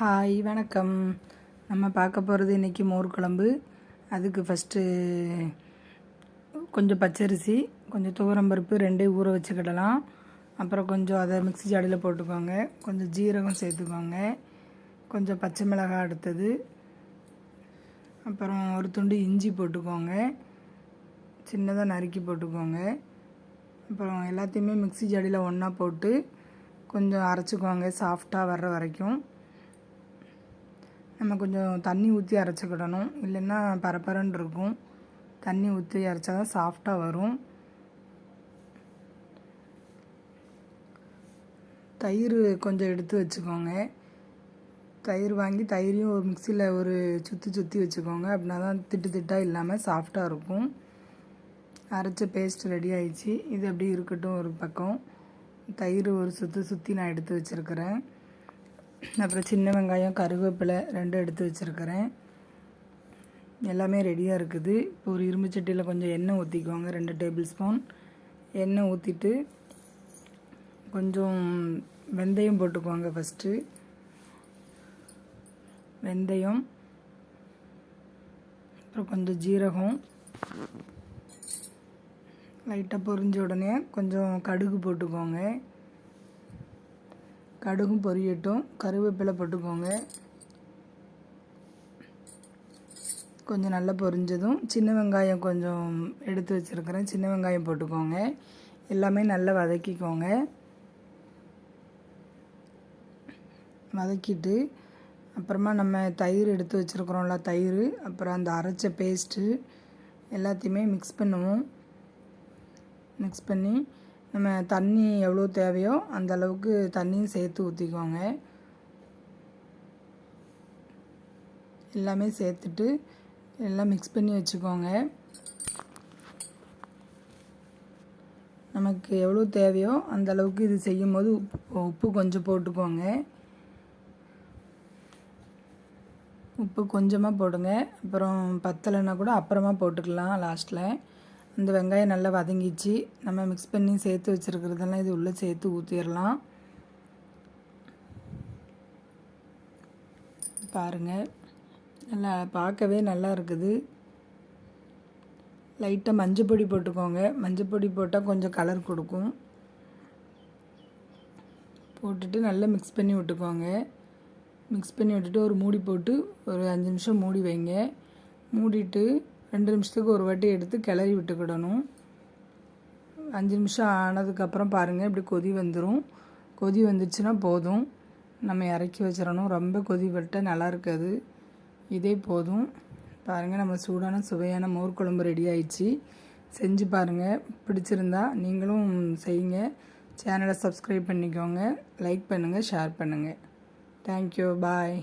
Hi வணக்கம். நம்ம பார்க்க போகிறது இன்றைக்கி மோர் குழம்பு. அதுக்கு ஃபஸ்ட்டு கொஞ்சம் பச்சரிசி கொஞ்சம் துவரம்பருப்பு ரெண்டையும் ஊற வச்சுக்கிடலாம். அப்புறம் கொஞ்சம் அதை மிக்ஸி ஜாடியில் போட்டுக்கோங்க. கொஞ்சம் ஜீரகம் சேர்த்துக்கோங்க. கொஞ்சம் பச்சை மிளகாய் அடுத்தது. அப்புறம் ஒரு துண்டு இஞ்சி போட்டுக்கோங்க. சின்னதாக நறுக்கி போட்டுக்கோங்க. அப்புறம் எல்லாத்தையுமே மிக்ஸி ஜாடியில் ஒன்றா போட்டு கொஞ்சம் அரைச்சிக்கோங்க சாஃப்டாக வர்ற வரைக்கும். நம்ம கொஞ்சம் தண்ணி ஊற்றி அரைச்சிக்கிடணும். இல்லைன்னா பரபரன்னு இருக்கும். தண்ணி ஊற்றி அரைச்சா தான் சாஃப்டாக வரும். தயிர் கொஞ்சம் எடுத்து வச்சுக்கோங்க. தயிர் வாங்கி தயிரையும் ஒரு மிக்சியில் ஒரு சுற்றி சுற்றி வச்சுக்கோங்க. அப்படின்னா தான் திட்டு திட்டாக இல்லாமல் சாஃப்டாக இருக்கும். அரைச்ச பேஸ்ட் ரெடி ஆயிடுச்சு. இது அப்படியே இருக்கட்டும் ஒரு பக்கம். தயிர் ஒரு சுற்றி சுற்றி நான் எடுத்து வச்சுருக்கிறேன். அப்புறம் சின்ன வெங்காயம் கருவேப்பிலை ரெண்டும் எடுத்து வச்சுருக்கிறேன். எல்லாமே ரெடியாக இருக்குது. இப்போ ஒரு இரும்பு சட்டியில் கொஞ்சம் எண்ணெய் ஊற்றிக்குவாங்க ரெண்டு டேபிள் ஸ்பூன் எண்ணெய் ஊற்றிட்டு கொஞ்சம் வெந்தயம் போட்டுக்குவாங்க ஃபஸ்ட்டு வெந்தயம் அப்புறம் கொஞ்சம் ஜீரகம். லைட்டாக பொரிஞ்ச உடனே கொஞ்சம் கடுகு போட்டுக்கோங்க. கடுகும் பொரியட்டும். கருவேப்பிலை போட்டுக்கோங்க. கொஞ்சம் நல்லா பொரிஞ்சதும் சின்ன வெங்காயம் கொஞ்சம் எடுத்து வச்சுருக்கிறேன். சின்ன வெங்காயம் போட்டுக்கோங்க. எல்லாமே நல்லா வதக்கிக்கோங்க. வதக்கிட்டு அப்புறமா நம்ம தயிர் எடுத்து வச்சுருக்குறோம்ல தயிர் அப்புறம் அந்த அரைச்ச பேஸ்ட்டு எல்லாத்தையுமே மிக்ஸ் பண்ணுவோம். மிக்ஸ் பண்ணி நம்ம தண்ணி எவ்வளோ தேவையோ அந்த அளவுக்கு தண்ணியும் சேர்த்து ஊற்றிக்கோங்க எல்லாமே சேர்த்துட்டு எல்லாம் மிக்ஸ் பண்ணி வச்சுக்கோங்க நமக்கு எவ்வளோ தேவையோ அந்த அளவுக்கு இது செய்யும் போது உப்பு உப்பு கொஞ்சம் போட்டுக்கோங்க உப்பு கொஞ்சமாக போடுங்க. அப்புறம் பத்தலைன்னா கூட அப்புறமா போட்டுக்கலாம் லாஸ்ட்டில் இந்த வெங்காயம் நல்லா வதங்கிச்சு நம்ம மிக்ஸ் பண்ணி சேர்த்து வச்சுருக்கிறதெல்லாம் இது உள்ளே சேர்த்து ஊற்றிடலாம் பாருங்கள் நல்லா பார்க்கவே நல்லா இருக்குது. லைட்டாக மஞ்சள் பொடி போட்டுக்கோங்க. மஞ்சள் பொடி போட்டால் கொஞ்சம் கலர் கொடுக்கும். போட்டுட்டு நல்லா மிக்ஸ் பண்ணி விட்டுக்கோங்க. மிக்ஸ் பண்ணி விட்டுட்டு ஒரு மூடி போட்டு ஒரு அஞ்சு நிமிஷம் மூடி வைங்க. மூடிட்டு ரெண்டு நிமிஷத்துக்கு ஒரு வாட்டி எடுத்து கிளறி விட்டுக்கிடணும். அஞ்சு நிமிஷம் ஆனதுக்கப்புறம் பாருங்கள் இப்படி கொதி வந்துடும் கொதி வந்துச்சுன்னா போதும். நம்ம இறக்கி வச்சிடணும். ரொம்ப கொதி விட்ட நல்லா இருக்காது. இதே போதும். பாருங்கள் நம்ம சூடான சுவையான மோர் குழம்பு ரெடி ஆயிடுச்சு. செஞ்சு பாருங்கள் பிடிச்சிருந்தா நீங்களும் செய்யுங்க. சேனலை சப்ஸ்கிரைப் பண்ணிக்கோங்க. லைக் பண்ணுங்கள் ஷேர் பண்ணுங்கள் தேங்க்யூ பாய்